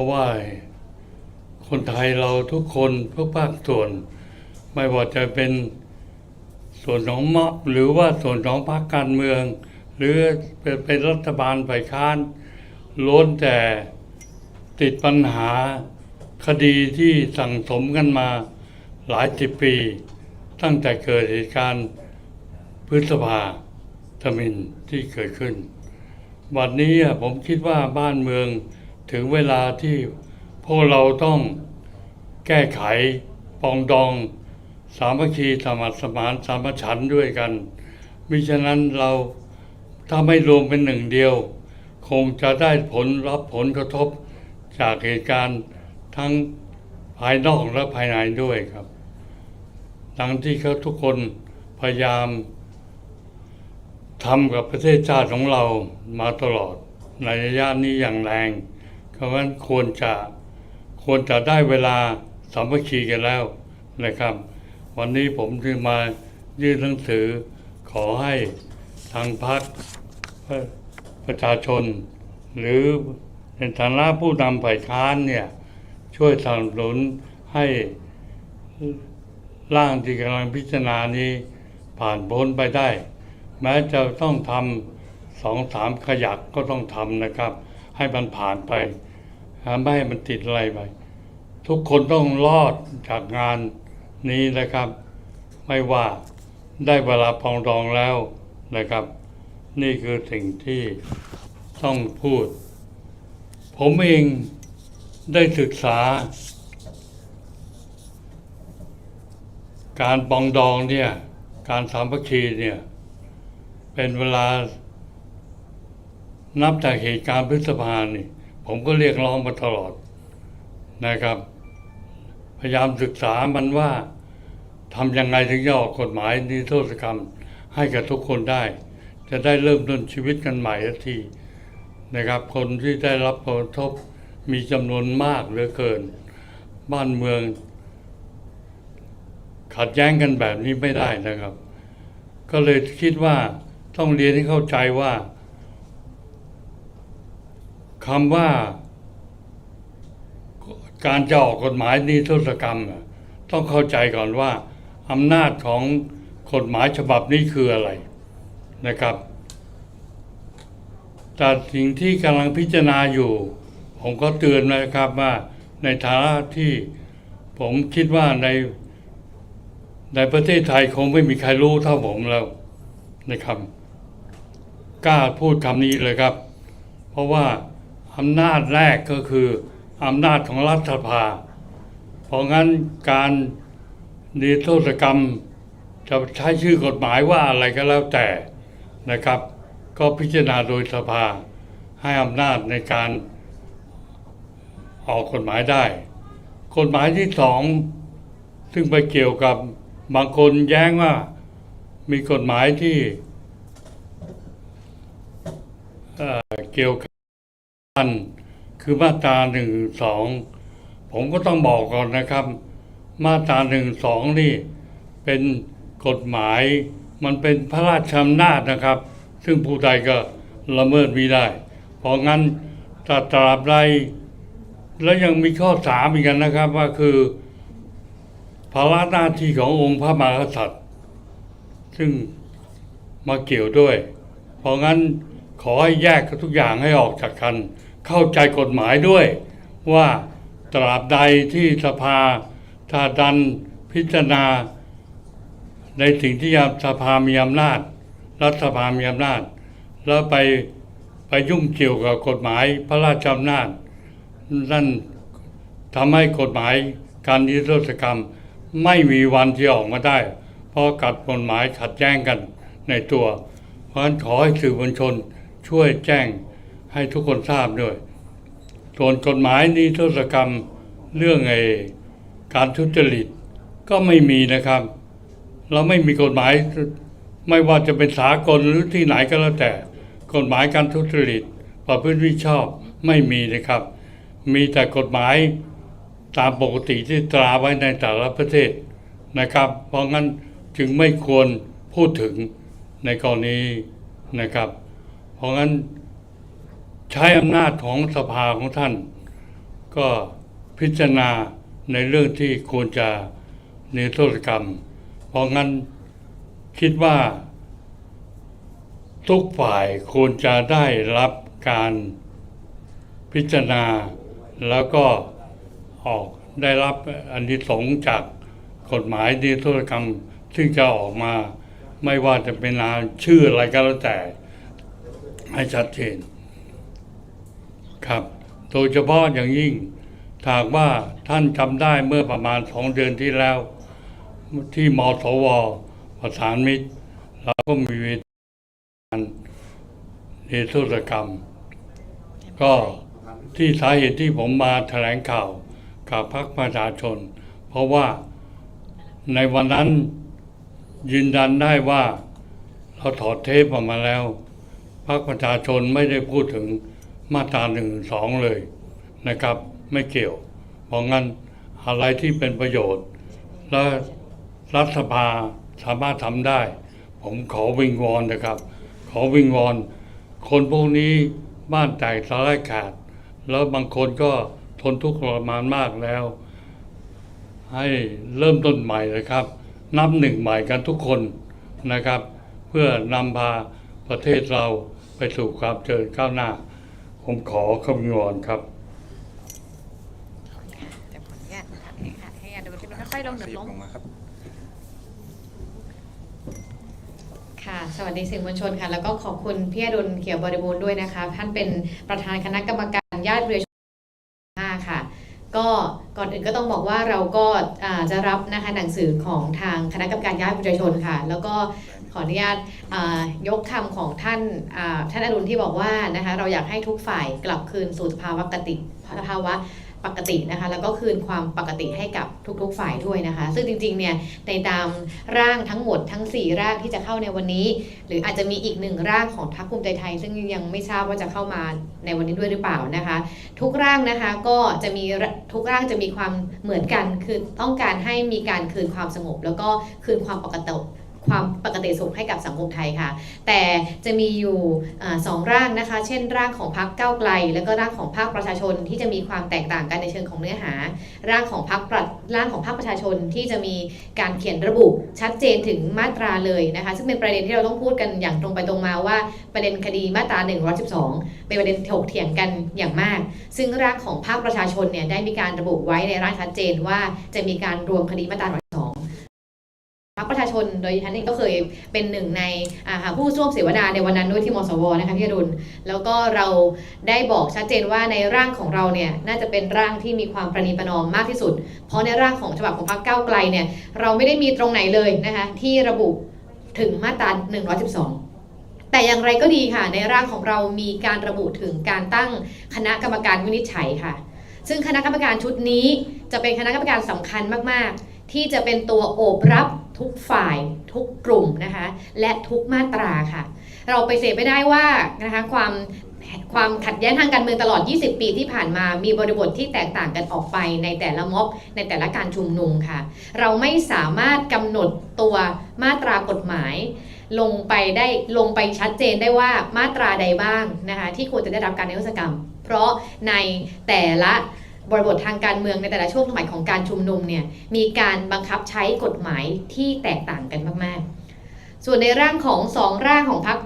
ราะว่าคนไทยเราทุกคนทุกภาคส่วน ไม่ว่าจะเป็นส่วนของม็อบหรือว่าส่วนของพรรคการเมือง หรือเป็นปนรัฐบาลฝ่ายค้านล้วนแต่ติดปัญหาคดีที่สั่งสมกันมาหลายสิบปี ตั้งแต่เกิดเหตุการณ์พฤษภาธมินที่เกิดขึ้น วันนี้ผมคิดว่าบ้านเมือง ถึงเวลาที่พวกเราต้องแก้ไขปองดอง สามัคคีสมัครสมานสามัคฉันด้วยกันมิฉะนั้นเราถ้าไม่รวมเป็นหนึ่งเดียว คงจะได้ผลรับผลกระทบจากเหตุการณ์ทั้งภายนอกและภายในด้วยครับ ดังที่เขาทุกคนพยายามทำกับประเทศชาติของเรามาตลอดในระยะนี้อย่างแรง ราะฉะนั้นควรจะควรจะได้เวลาสามัคคีกันแล้วนะครับ วันนี้ผมจึงมายื่นหนังสือขอให้ทางพรรคประชาชน หรือในฐานะผู้นำฝ่ายค้านเนี่ยช่วยสนับสนุนให้ร่างที่กำลังพิจารณานี้ผ่านพ้นไปได้ แม้จะต้องทำสองสามขยักก็ต้องทำนะครับ ให้มันผ่านไป ไม่ให้มันติดอะไรไปทุกคนต้องรอดจากงานนี้นะครับ ไม่ว่าได้เวลาปองดองแล้วนะครับ นี่คือสิ่งที่ต้องพูด ผมเองได้ศึกษา การปองดองเนี่ย การสามัคคีเนี่ย เป็นเวลานับจากเหตุการณ์พฤษภาเนี่ ผมก็เรียกร้องมาตลอดนะครับ พยายามศึกษามันว่าทำยังไงถึงจะออกกฎหมายนิรโทษกรรมให้กับทุกคนได้ จะได้เริ่มต้นชีวิตกันใหม่สักทีนะครับ คนที่ได้รับผลกระทบมีจำนวนมากเหลือเกิน บ้านเมือง ขัดแย้งกันแบบนี้ไม่ได้นะครับ ก็เลยคิดว่าต้องเรียนให้เข้าใจว่า คำว่า การจะออกกฎหมายนิรโทษกรรม ต้องเข้าใจก่อนว่าอำนาจของกฎหมายฉบับนี้คืออะไรนะครับ แต่สิ่งที่กำลังพิจารณาอยู่ ผมก็เตือนนะครับว่าในฐานะที่ผมคิดว่าในในประเทศไทยคงไม่มีใครรู้เท่าผมแล้วนะครับ กล้าพูดคำนี้เลยครับ เพราะว่า อำนาจแรกก็คืออำนาจของรัฐสภา เพราะงั้นการนิโทษกรรมจะใช้ชื่อกฎหมายว่าอะไรก็แล้วแต่นะครับ ก็พิจารณาโดยสภาให้อำนาจในการออกกฎหมายได้ กฎหมายที่สองซึ่งไปเกี่ยวกับบางคนแย้งว่ามีกฎหมายที่เเกี่ยวกับันคือมาตราหนึ่งสองผมก็ต้องบอกก่อนนะครับ มาตราหนึ่งสองนี่เป็นกฎหมายมันเป็นพระราชอำนาจนะครับ ซึ่งผู้ใดก็ละเมิดไม่ได้ เพราะงั้นตราตราบใดแล้วยังมีข้อสามอีกกันนะครับ ว่าคือภาระหน้าที่ขององค์พระมหากษัตริย์ ซึ่งมาเกี่ยวด้วย เพราะงั้นขอให้แยกทุกอย่างให้ออกจากกัน เข้าใจกฎหมายด้วย ว่าตราบใดที่สภาถ้าดันพิจารณา ในสิ่งที่สภามีอำนาจ รัฐสภามีอำนาจ แล้วไปไปยุ่งเกี่ยวกับกฎหมายพระราชอำนาจ นั่นทำให้กฎหมายการนิรโทษกรรมไม่มีวันที่ออกมาได้ เพราะกัดกฎหมายขัดแย้งกันในตัว เพราะฉะนั้นขอให้สื่อมวลชนช่วยแจ้ง ให้ทุกคนทราบด้วย ส่วนกฎหมายนิทษกรรมเรื่องไอ้การทุจริตก็ไม่มีนะครับ เราไม่มีกฎหมายไม่ว่าจะเป็นสากลหรือที่ไหนก็แล้วแต่ กฎหมายการทุจริตประพฤติมิชอบไม่มีนะครับ มีแต่กฎหมายตามปกติที่ตราไว้ในแต่ละประเทศนะครับ เพราะงั้นจึงไม่ควรพูดถึงในกรณีนะครับ เพราะงั้น ใช้อำนาจของสภาของท่าน ก็พิจารณาในเรื่องที่ควรจะนิรโทษกรรม เพราะงั้นคิดว่า ทุกฝ่ายควรจะได้รับการพิจารณา แล้วก็ออกได้รับอันที่สงจากกฎหมายนิรโทษกรรม ซึ่งจะออกมาไม่ว่าจะเป็นนามชื่ออะไรก็แล้วแต่ให้ชัดเจน ครับโดยเฉพาะอย่างยิ่งถากว่าท่านจำได้เมื่อประมาณสองเดือนที่แล้ว ที่มสวประสานมิตรเราก็มีเวทีการนิรโทษกรรม ก็ที่สาเหตุที่ผมมาแถลงข่าวกับพรรคประชาชน เพราะว่าในวันนั้นยืนยันได้ว่า เราถอดเทปออกมาแล้วพรรคประชาชนไม่ได้พูดถึง มาตราหนึ่งสองเลยนะครับ ไม่เกี่ยว เพราะงั้นอะไรที่เป็นประโยชน์ และรัฐสภาสามารถทำได้ ผมขอวิงวอนนะครับ ขอวิงวอน คนพวกนี้บ้านแตกสลายขาด แล้วบางคนก็ทนทุกข์ทรมานมากแล้ว ให้เริ่มต้นใหม่เลยครับ นับหนึ่งใหม่กันทุกคนนะครับ เพื่อนำพาประเทศเราไปสู่ความเจริญก้าวหน้า ผมขอคำนวณครับ แต่ผลเนี่ยค่ะให้อาดูที่มันค่อยๆลงหนึ่งขยัลบงลง มาครับ ค่ะ สวัสดีสื่อมวลชนค่ะ แล้วก็ขอบคุณพี่อดุลเขียวบริบูรณ์ด้วยนะคะ ท่านเป็นประธานคณะกรรมการญาติเรือชนห้าค่ะ ก็ก่อนอื่นก็ต้องบอกว่าเราก็อ่าจะรับนะคะหนังสือของทางคณะกรรมการญาติประชาชนค่ะ แล้วก็ ขออนุญาตยกคำของท่านท่านอรุณที่บอกว่านะคะเราอยากให้ทุกฝ่ายกลับคืนสู่สภาวะปกติสภาวะปกตินะคะแล้วก็คืนความปกติให้กับทุกๆฝ่ายด้วยนะคะ ซึ่งจริงๆเนี่ยในตามร่างทั้งหมดทั้ง 4 ร่างที่จะเข้าในวันนี้ หรืออาจจะมีอีกหนึ่งร่างของพรรคภูมิใจไทย ซึ่งยังไม่ทราบว่าจะเข้ามาในวันนี้ด้วยหรือเปล่านะคะ ทุกร่างนะคะก็จะมีทุกร่างจะมีความเหมือนกันคือต้องการให้มีการคืนความสงบ แล้วก็คืนความปกติ ความปกติสุขให้กับสังคมไทยค่ะ แต่จะมีอยู่อสองร่างนะคะ เช่น ร่างของพรรคก้าวไกล แล้วก็ร่างของภาคประชาชนที่จะมีความแตกต่างกันในเชิงของเนื้อหา ร่างของพรรคประร่างของภาคประชาชนที่จะมีการเขียนระบุชัดเจนถึงมาตราเลยนะคะ ซึ่งเป็นประเด็นที่เราต้องพูดกันอย่างตรงไปตรงมาว่าประเด็นคดีมาตรา 112 เป็นประเด็นถกเถียงกันอย่างมาก ซึ่งร่างของภาคประชาชนเนี่ยได้มีการระบุไว้ในร่างชัดเจนว่าจะมีการรวมคดีมาตรา112พรรคประชาช นโดยดิฉันเองก็เคยเป็นหนึ่งในผู้ร่วมเสวนาในวันนั้นด้วยที่มสวนะคะพี่รุณแล้วก็เราได้บอกชัดเจนว่าในร่างของเราเนี่ยน่าจะเป็นร่างที่มีความประนีประนอมมากที่สุด เพราะในร่างของฉบับของพรรคก้าวไกลเนี่ยเราไม่ได้มีตรงไหนเลยนะคะที่ระบุถึงมาตรา112แต่อย่างไรก็ดีค่ะ ในร่างของเรามีการระบุถึงการตั้งคณะกรรมการวินิจฉัยค่ะ ซึ่งคณะกรรมการชุดนี้จะเป็นคณะกรรมการสำคัญมากๆ ที่จะเป็นตัวโอบรับทุกฝ่ายทุกกลุ่มนะคะและทุกมาตราค่ะ เราไปเสพไม่ได้ว่านะคะความความขัดแย้งทางการเมืองตลอด 20 ปีที่ผ่านมา มีบริบทที่แตกต่างกันออกไปในแต่ละม็อบในแต่ละการชุมนุมค่ะ เราไม่สามารถกำหนดตัวมาตรากฎหมาย ลงไปได้ลงไปชัดเจนได้ว่ามาตราใดบ้างนะคะที่ควรจะได้รับการนิรโทษกรรม เพราะในแต่ละ บริบททางการเมืองในแต่ละช่วงสมัยของการชุมนุมเนี่ยมีการบังคับใช้กฎหมายที่แตกต่างกันมาก ๆ ส่วนในร่างของสองร่างของพรรค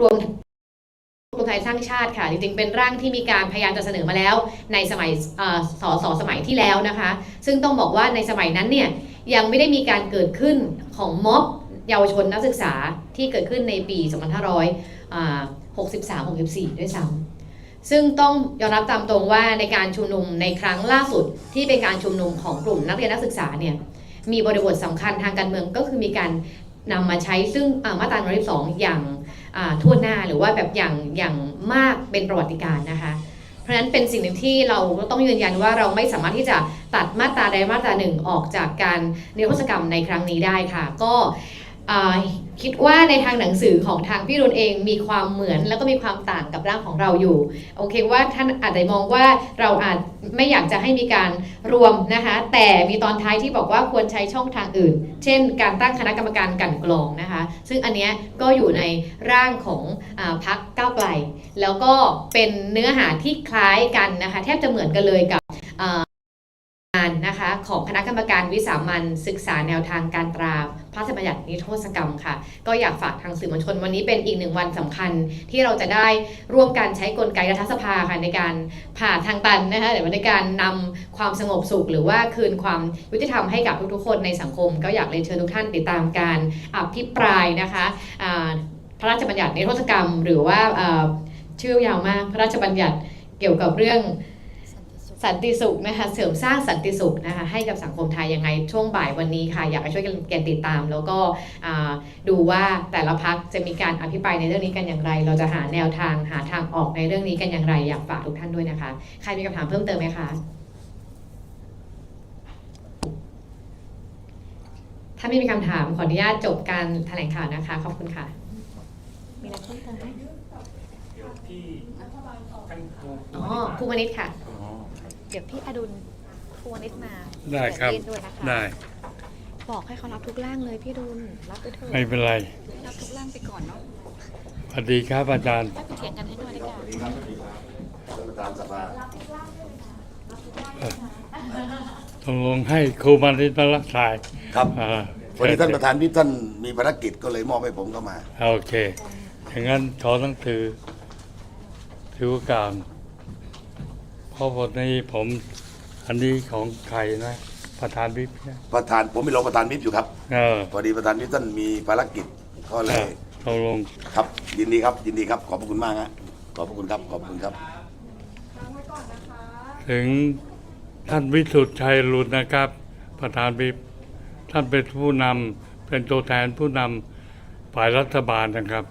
รวมรวมไทยสร้างชาติค่ะ จริงๆ เป็นร่างที่มีการพยายามจะเสนอมาแล้ว ในสมัยเอ่อสสสมัยที่แล้วนะคะ ซึ่งต้องบอกว่าในสมัยนั้นเนี่ยยังไม่ได้มีการเกิดขึ้นของม็อบเยาวชนนักศึกษาที่เกิดขึ้นในปี 2563-64 ด้วยซ้ำ ซึ่งต้องยอมรับตามตรงว่าในการชุมนุมในครั้งล่าสุดที่เป็นการชุมนุมของกลุ่มนักเรียนนักศึกษาเนี่ยมีบริบทสำคัญทางการเมืองก็คือมีการนำมาใช้ซึ่งมาตรา112อย่างอ่าทั่วหน้าหรือว่าแบบอย่างอย่างมากเป็นประวัติการนะคะเพราะฉะนั้นเป็นสิ่งหนึ่งที่เราต้องยืนยันว่าเราไม่สามารถที่จะตัดมาตราใดมาตราหนึ่งออกจากการนิรโทษกรรมในครั้งนี้ได้ค่ะ ก็ คิดว่าในทางหนังสือของทางพี่รุนเองมีความเหมือนแล้วก็มีความต่างกับร่างของเราอยู่ โอเคว่าท่านอาจจะมองว่าเราอาจไม่อยากจะให้มีการรวมนะคะแต่มีตอนท้ายที่บอกว่าควรใช้ช่องทางอื่น เช่น การตั้งคณะกรรมการกันกรองนะคะซึ่งอันเนี้ยก็อยู่ในร่างของอพักก้าวไกล แล้วก็เป็นเนื้อหาที่คล้ายกันนะคะแทบจะเหมือนกันเลยกับานนะคะของคณะกรรมการวิสามันศึกษาแนวทางการตราพระราชบัญญัตินิรโทษกรรมค่ะ ก็อยากฝากทางสื่อมวลชนวันนี้เป็นอีกหนึ่งวันสำคัญ ที่เราจะได้ร่วมกันใช้กลไกรัฐสภาค่ะในการผ่าทางตันนะคะหรือว่าในการนำความสงบสุข หรือว่าคืนความยุติธรรมให้กับทุกๆคนในสังคม ก็อยากเรียนเชิญทุกท่านติดตามการอภิปรายนะคะพระราชบัญญัตินิรโทษกรรม หรือว่าชื่อยาวมากพระราชบัญญัติเกี่ยวกับเรื่อง สันติสุขนะคะเสริมสร้างสันติสุขนะคะให้กับสังคมไทยยังไงช่วงบ่ายวันนี้ค่ะ อยากให้ช่วยกันติดตาม แล้วก็อ่าดูว่าแต่ละพักจะมีการอภิปรายในเรื่องนี้กันอย่างไร เราจะหาแนวทางหาทางออกในเรื่องนี้กันอย่างไร อยากฝากทุกท่านด้วยนะคะใครมีคำถามเพิ่มเติมไหมคะถ้าไม่มีคำถามขออนุญาตจบการแถลงข่าวนะคะขอบคุณค่ะมีอะไรเพิ่มเติมไหมเดี๋ยวที่ท่านครูอ๋อครูวณิชค่ะอ๋อ เดี๋ยวพี่อดุลครูวนิดมาได้ครับ เปิเนด้วยนะคะได้ บอกให้เขารับทุกร่างเลยพี่อดุลรับไปเถอะไม่เป็นไรรับทุกร่างไปก่อนเนาะสวัสดีครับอาจารย์ได้ไปเถียงกันให้ด้วยนะคะท่านประธานสภาตกลงให้ครูมานิตรักษายครับอ่าวันนี้ท่านประธานวิปท่านมีภารกิจก็เลยมอบให้ผมเข้ามา โอเคอย่างนั้นขอต้องถือถือโอกาสเพ ราะวันนี้ผมอันนี้ของใครนะ ประธานวิปเนี่ยประธานผมเป็นรองประธานวิปอยู่ครับ เออพอดีประธานวิปท่านมีภารกิจก็เลยตกลง ครับ ยินดีครับ ยินดีครับ ขอบพระคุณมากฮะขอบพระคุณครับ ขอบคุณครับ ถึงท่านวิสุทธิ์ชัยรุนนะครับ ประธานวิปท่านเป็นผู้นำเป็นตัวแทนผู้นำฝ่ายรัฐบาลนะครับ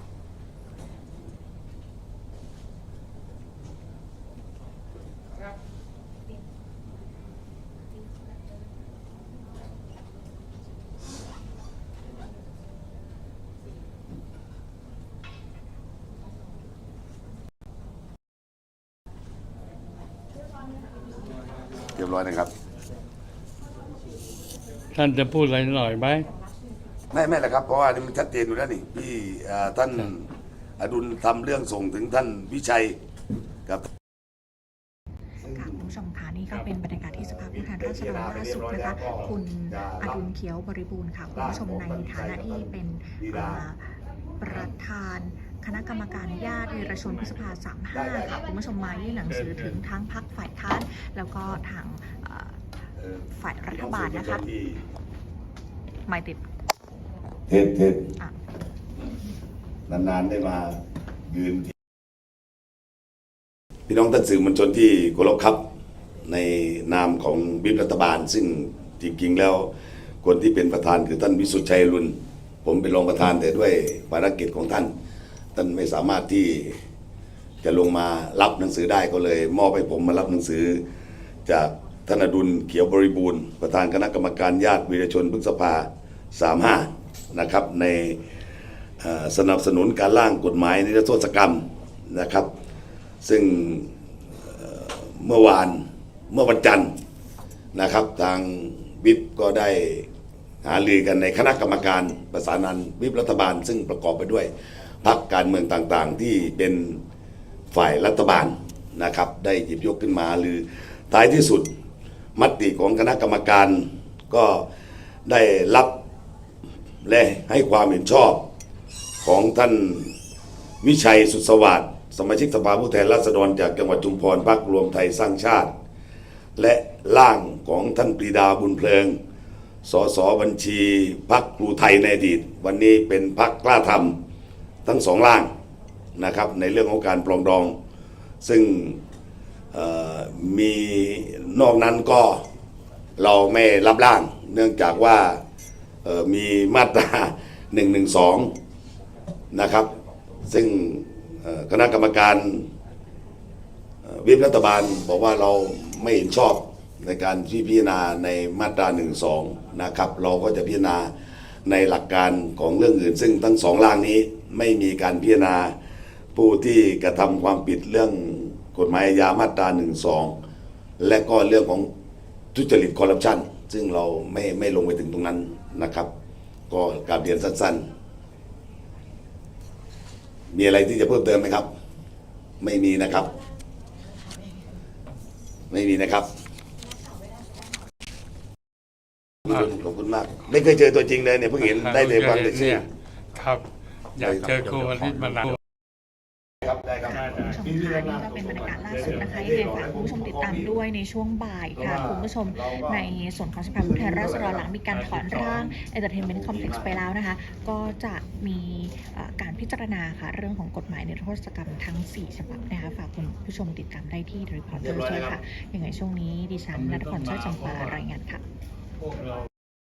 เรียบร้อยนะครับ ท่านจะพูดอะไรหน่อยไหมไม่ไม่แหละครับ เพราะว่านี่มันชัดเจนอยู่แล้วนี่พี่อ่าท่านอดุลทำเรื่องส่งถึงท่านวิชัยกับ ค่ะคุณผู้ชมค่ะนี่ก็เป็นบรรยากาศที่สภาผู้แทนราษฎรล่าสุดนะคะคุณอดุลเขียวบริบูรณ์ค่ะคุณผู้ชมในฐานะที่เป็นอ่าประธาน คณะกรรมการญาติวีรชนพฤษภา 35 ค่ะ คุณผู้ชมมายื่นหนังสือถึงทั้งพักฝ่ายค้าน แล้วก็ทางอ่าฝ่ายรัฐบาลนะคะหมายติดเทศเทศอะนานๆได้มายืนที่พี่น้องท่านสื่อมวลชนที่เคารพครับ ในนามของวิปรัฐบาล ซึ่งจริงๆแล้วคนที่เป็นประธานคือท่านวิสุทธิ์ชัยรุนผมเป็นรองประธานแต่ด้วยภารกิจของท่าน ท่านไม่สามารถที่จะลงมารับหนังสือได้ก็เลย มอบให้ผมมารับหนังสือ จากท่านอดุลเขียวบริบูรณ์ ประธานคณะกรรมการญาติวีรชนพฤษภา35นะครับ ในสนับสนุนการร่างกฎหมายนิรโทษกรรมนะครับ ซึ่งเมื่อวานเมื่อวันจันทร์นะครับ ทางวิปก็ได้หารือกันในคณะกรรมการประสานันวิปรัฐบาล ซึ่งประกอบไปด้วย พรรคการเมืองต่างๆ ที่เป็นฝ่ายรัฐบาลนะครับ ได้หยิบยกขึ้นมาหรือท้ายที่สุดมติของคณะกรรมการก็ได้รับและให้ความเห็นชอบของท่านวิชัยสุดสวัสดิ์สมาชิกสภาผู้แทนราษฎรจากจังหวัดชุมพรพรรครวมไทยสร้างชาติ และร่างของท่านปรีดาบุญเพลิง สสบัญชีพรรคครูไทยในอดีต วันนี้เป็นพรรคกล้าทำ ทั้งสองร่างนะครับในเรื่องของการปรองดอง ซึ่งมีนอกนั้นก็เราไม่รับร่าง เนื่องจากว่ามีมาตรา 112 นะครับ ซึ่งคณะกรรมการวิปรัฐบาลบอกว่าเราไม่เห็นชอบในการที่พิจารณาในมาตรา 12 นะครับ เราก็จะพิจารณาในหลักการของเรื่องอื่น ซึ่งทั้งสองร่างนี้ ไม่มีการพิจารณาผู้ที่กระทำความผิดเรื่องกฎหมายอาญามาตรา12และก็เรื่องของทุจริตคอร์รัปชันซึ่งเราไม่ไม่ลงไปถึงตรงนั้นนะครับ ก็กราบเรียนสั้นๆ มีอะไรที่จะเพิ่มเติมไหมครับ ไม่มีนะครับ ไม่มีนะครับคุณลุงขอบคุณมาก ไม่เคยเจอตัวจริงเลยเนี่ยเพิ่งเห็นได้ในฟังแต่ชื่อเนี่ยครับ อยากเจอครูวณิชมานานครับได้ครับคุณผู้ชมคะนี่ก็เป็นบรรยากาศล่าสุดนะคะยังไงฝากคุณผู้ชมติดตามด้วยในช่วงบ่ายค่ะคุณผู้ชมในส่วนของสภาผู้แทนราษฎรหลังมีการถอนร่าง Entertainment Complex ไปแล้วนะคะ ก็จะมีเอ่อการพิจารณาค่ะเรื่องของกฎหมายในโทษกรรมทั้ง 4 ฉบับนะคะฝากคุณผู้ชมติดตามได้ที่รีพอร์ตเตอร์ค่ะยังไงช่วงนี้ดิฉันนัทพรช่วยจำปารายงานค่ะพวกเรา